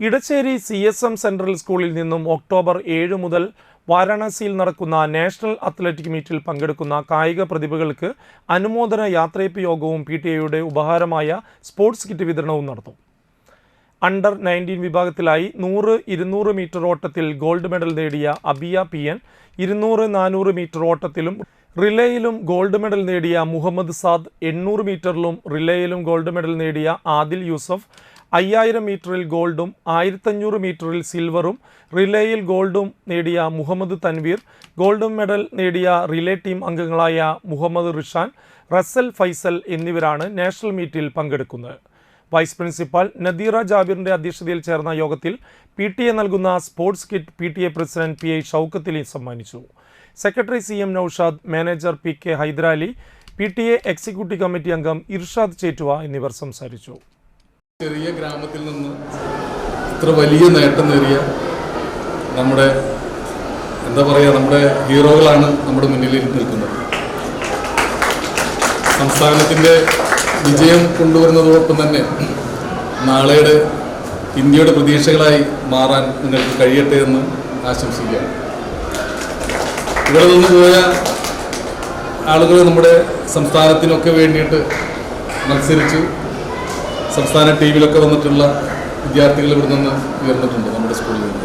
Edachery C S M central സ്കൂളിൽ നിന്നും October ഏഴ് മുതൽ വാരാണസിയിൽ നടക്കുന്ന നാഷണൽ അത്ലറ്റിക് മീറ്റിൽ പങ്കെടുക്കുന്ന കായിക പ്രതിഭകൾക്ക് അനുമോദന യാത്രയപ്പ് യോഗവും പി ടി എയുടെ ഉപഹാരമായ സ്പോർട്സ് കിറ്റ് വിതരണവും നടത്തും. അണ്ടർ നയന്റീൻ വിഭാഗത്തിലായി നൂറ് ഇരുന്നൂറ് മീറ്റർ ഓട്ടത്തിൽ ഗോൾഡ് മെഡൽ നേടിയ അബിയ പി എൻ ഇരുന്നൂറ് നാനൂറ് മീറ്റർ ഓട്ടത്തിലും റിലേയിലും ഗോൾഡ് മെഡൽ നേടിയ മുഹമ്മദ് സാദ് എണ്ണൂറ് മീറ്ററിലും റിലേയിലും ഗോൾഡ് മെഡൽ നേടിയ ആദിൽ യൂസഫ് അയ്യായിരം മീറ്ററിൽ ഗോൾഡും ആയിരത്തഞ്ഞൂറ് മീറ്ററിൽ സിൽവറും റിലേയിൽ ഗോൾഡും നേടിയ മുഹമ്മദ് തൻവീർ ഗോൾഡ് മെഡൽ നേടിയ റിലേ ടീം അംഗങ്ങളായ മുഹമ്മദ് റിഷാൻ റസൽ ഫൈസൽ എന്നിവരാണ് നാഷണൽ മീറ്റിൽ പങ്കെടുക്കുന്നത്. വൈസ് പ്രിൻസിപ്പാൾ നദീറ ജാബിറിന്റെ അധ്യക്ഷതയിൽ ചേർന്ന യോഗത്തിൽ പി ടി എ നൽകുന്ന sports kit P T A president P I ഷൌക്കത്തിലെ സമ്മാനിച്ചു. Secretary C M Noushad manager P K Hyderali P T A executive committee അംഗം ഇർഷാദ് ചേറ്റുവ എന്നിവർ സംസാരിച്ചു. ചെറിയ ഗ്രാമത്തിൽ നിന്ന് ഇത്ര വലിയ നേട്ടം നേടിയ നമ്മുടെ എന്താ പറയുക നമ്മുടെ ഹീറോകളാണ് നമ്മുടെ മുന്നിൽ നിൽക്കുന്നത്. സംസ്ഥാനത്തിന്റെ വിജയം കൊണ്ടുവരുന്നതോടൊപ്പം തന്നെ നാളെയുടെ ഇന്ത്യയുടെ പ്രതീക്ഷകളായി മാറാൻ നിങ്ങൾക്ക് കഴിയട്ടെ എന്ന് ആശംസിക്കുകയാണ് ഇവിടെ നിന്ന് പോയ ആളുകൾ നമ്മുടെ സംസ്ഥാനത്തിനൊക്കെ വേണ്ടിയിട്ട് മത്സരിച്ചു. സംസ്ഥാന ടീമിലൊക്കെ വന്നിട്ടുള്ള വിദ്യാർത്ഥികൾ ഇവിടെ നിന്ന് ഉയർന്നിട്ടുണ്ട് നമ്മുടെ സ്കൂളിൽ നിന്ന്.